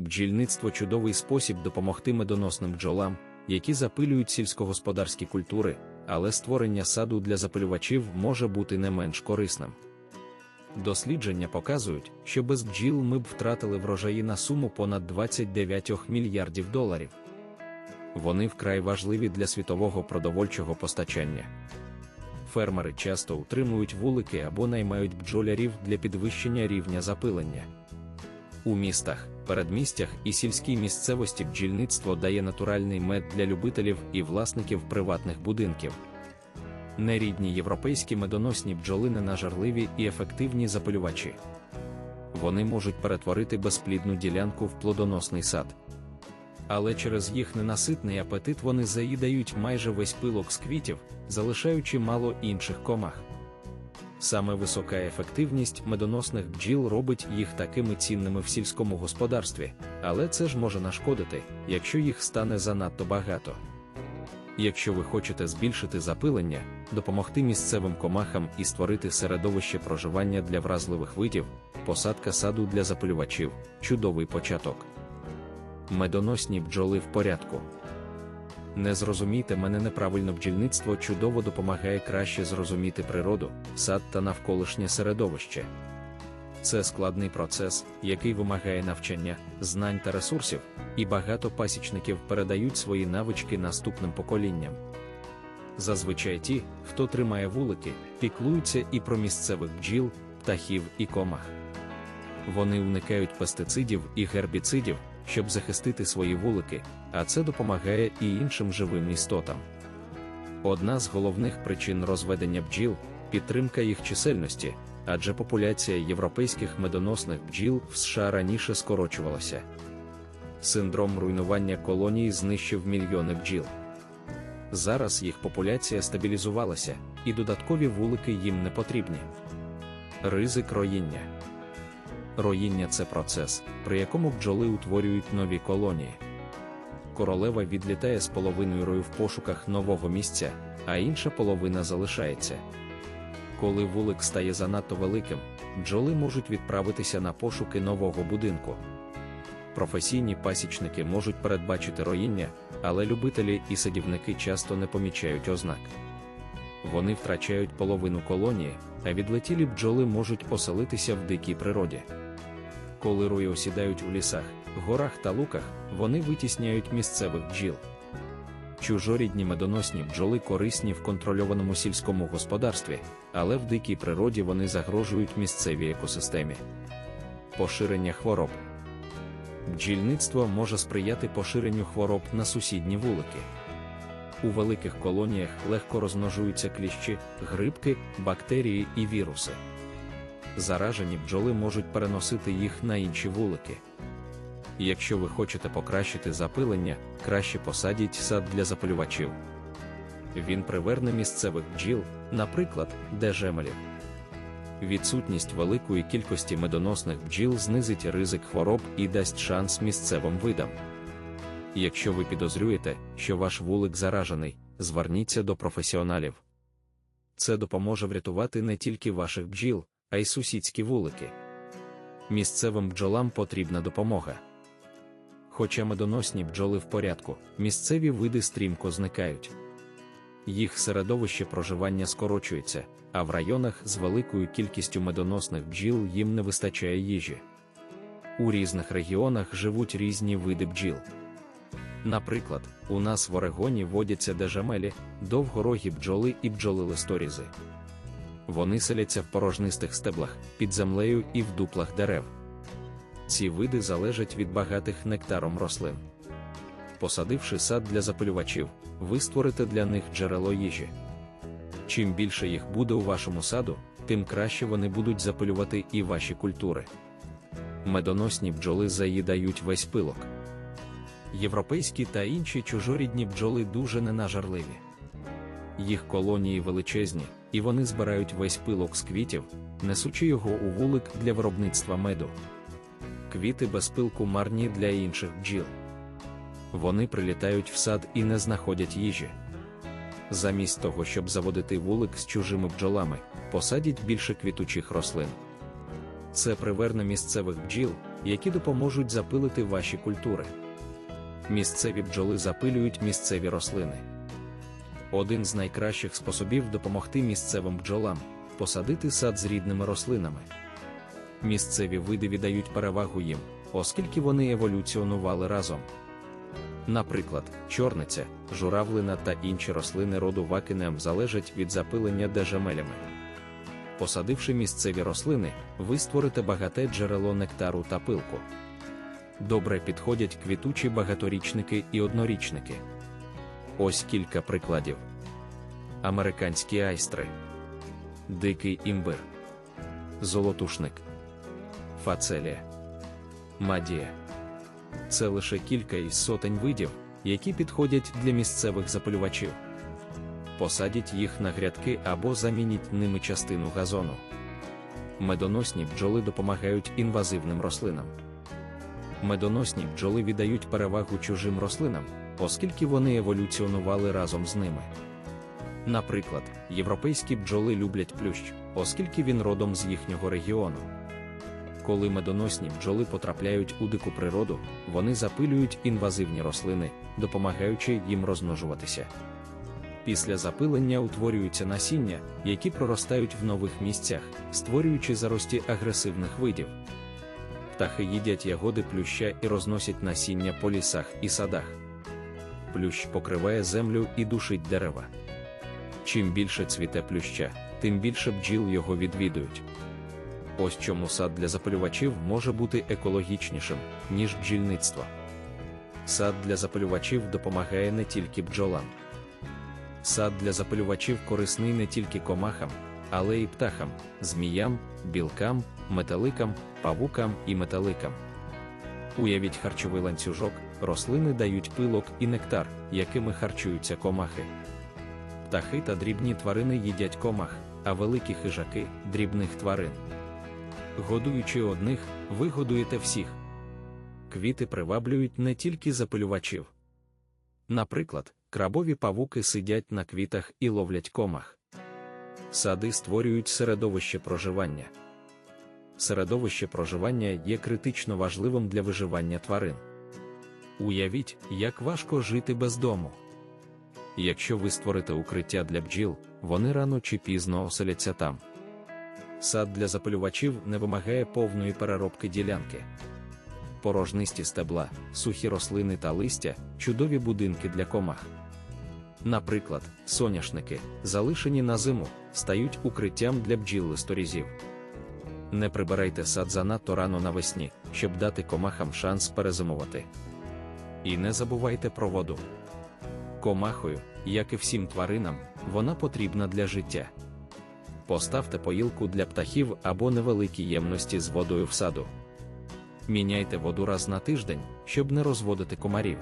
Бджільництво чудовий спосіб допомогти медоносним бджолам, які запилюють сільськогосподарські культури, але створення саду для запилювачів може бути не менш корисним. Дослідження показують, що без бджіл ми б втратили врожаї на суму понад 29 мільярдів доларів. Вони вкрай важливі для світового продовольчого постачання. Фермери часто утримують вулики або наймають бджолярів для підвищення рівня запилення. У містах, передмістях і сільській місцевості бджільництво дає натуральний мед для любителів і власників приватних будинків. Нерідні європейські медоносні бджоли ненажерливі і ефективні запилювачі. Вони можуть перетворити безплідну ділянку в плодоносний сад. Але через їх ненаситний апетит вони заїдають майже весь пилок з квітів, залишаючи мало інших комах. Саме висока ефективність медоносних бджіл робить їх такими цінними в сільському господарстві, але це ж може нашкодити, якщо їх стане занадто багато. Якщо ви хочете збільшити запилення, допомогти місцевим комахам і створити середовище проживання для вразливих видів, посадка саду для запилювачів чудовий початок. Медоносні бджоли в порядку. Не зрозумійте мене неправильно бджільництво чудово допомагає краще зрозуміти природу, сад та навколишнє середовище. Це складний процес, який вимагає навчання, знань та ресурсів, і багато пасічників передають свої навички наступним поколінням. Зазвичай ті, хто тримає вулики, піклуються і про місцевих бджіл, птахів і комах. Вони уникають пестицидів і гербіцидів, щоб захистити свої вулики, а це допомагає і іншим живим істотам. Одна з головних причин розведення бджіл підтримка їх чисельності, адже популяція європейських медоносних бджіл в США раніше скорочувалася. Синдром руйнування колонії знищив мільйони бджіл. Зараз їх популяція стабілізувалася, і додаткові вулики їм не потрібні. Ризик роїння. Роїння це процес, при якому бджоли утворюють нові колонії. Королева відлітає з половиною рою в пошуках нового місця, а інша половина залишається. Коли вулик стає занадто великим, бджоли можуть відправитися на пошуки нового будинку. Професійні пасічники можуть передбачити роїння, але любителі і садівники часто не помічають ознак. Вони втрачають половину колонії, а відлетілі бджоли можуть поселитися в дикій природі. Коли рої осідають у лісах, горах та луках, вони витісняють місцевих бджіл. Чужорідні медоносні бджоли корисні в контрольованому сільському господарстві, але в дикій природі вони загрожують місцевій екосистемі. Поширення хвороб бджільництво може сприяти поширенню хвороб на сусідні вулики. У великих колоніях легко розмножуються кліщі, грибки, бактерії і віруси. Заражені бджоли можуть переносити їх на інші вулики. Якщо ви хочете покращити запилення, краще посадіть сад для запилювачів. Він приверне місцевих бджіл, наприклад, дежемелів. Відсутність великої кількості медоносних бджіл знизить ризик хвороб і дасть шанс місцевим видам. Якщо ви підозрюєте, що ваш вулик заражений, зверніться до професіоналів. Це допоможе врятувати не тільки ваших бджіл, а й сусідські вулики. Місцевим бджолам потрібна допомога. Хоча медоносні бджоли в порядку, місцеві види стрімко зникають. Їх середовище проживання скорочується, а в районах з великою кількістю медоносних бджіл їм не вистачає їжі. У різних регіонах живуть різні види бджіл. Наприклад, у нас в Орегоні водяться дежамелі, довгорогі бджоли і бджоли листорізи. Вони селяться в порожнистих стеблах, під землею і в дуплах дерев. Ці види залежать від багатих нектаром рослин. Посадивши сад для запилювачів, ви створите для них джерело їжі. Чим більше їх буде у вашому саду, тим краще вони будуть запилювати і ваші культури. Медоносні бджоли заїдають весь пилок. Європейські та інші чужорідні бджоли дуже ненажарливі. Їх колонії величезні, і вони збирають весь пилок з квітів, несучи його у вулик для виробництва меду. Квіти без пилку марні для інших бджіл. Вони прилітають в сад і не знаходять їжі. Замість того, щоб заводити вулик з чужими бджолами, посадять більше квітучих рослин. Це приверне місцевих бджіл, які допоможуть запилити ваші культури. Місцеві бджоли запилюють місцеві рослини. Один з найкращих способів допомогти місцевим бджолам посадити сад з рідними рослинами. Місцеві види віддають перевагу їм, оскільки вони еволюціонували разом. Наприклад, чорниця, журавлина та інші рослини роду вакинем залежать від запилення дежемелями. Посадивши місцеві рослини, ви створите багате джерело нектару та пилку. Добре підходять квітучі багаторічники і однорічники. Ось кілька прикладів: американські айстри, дикий імбир, золотушник, фацелія, мадія. Це лише кілька із сотень видів, які підходять для місцевих запалювачів. Посадіть їх на грядки або замініть ними частину газону. Медоносні бджоли допомагають інвазивним рослинам. Медоносні бджоли віддають перевагу чужим рослинам, оскільки вони еволюціонували разом з ними. Наприклад, європейські бджоли люблять плющ, оскільки він родом з їхнього регіону. Коли медоносні бджоли потрапляють у дику природу, вони запилюють інвазивні рослини, допомагаючи їм розмножуватися. Після запилення утворюються насіння, які проростають в нових місцях, створюючи зарості агресивних видів. Птахи їдять ягоди плюща і розносять насіння по лісах і садах. Плющ покриває землю і душить дерева. Чим більше цвіте плюща, тим більше бджіл його відвідують. Ось чому сад для запалювачів може бути екологічнішим, ніж бджільництво. Сад для запалювачів допомагає не тільки бджолам. Сад для запалювачів корисний не тільки комахам, але й птахам, зміям, білкам, металикам, павукам і металикам. Уявіть харчовий ланцюжок, рослини дають пилок і нектар, якими харчуються комахи. Птахи та дрібні тварини їдять комах, а великі хижаки дрібних тварин. Годуючи одних, ви годуєте всіх. Квіти приваблюють не тільки запилювачів. Наприклад, крабові павуки сидять на квітах і ловлять комах. Сади створюють середовище проживання. Середовище проживання є критично важливим для виживання тварин. Уявіть, як важко жити без дому. Якщо ви створите укриття для бджіл, вони рано чи пізно оселяться там. Сад для запилювачів не вимагає повної переробки ділянки. Порожнисті стебла, сухі рослини та листя чудові будинки для комах. Наприклад, соняшники, залишені на зиму, стають укриттям для бджіл листорізів. Не прибирайте сад занадто рано навесні, щоб дати комахам шанс перезимувати. І не забувайте про воду. Комахою, як і всім тваринам, вона потрібна для життя. Поставте поїлку для птахів або невеликі ємності з водою в саду. Міняйте воду раз на тиждень, щоб не розводити комарів.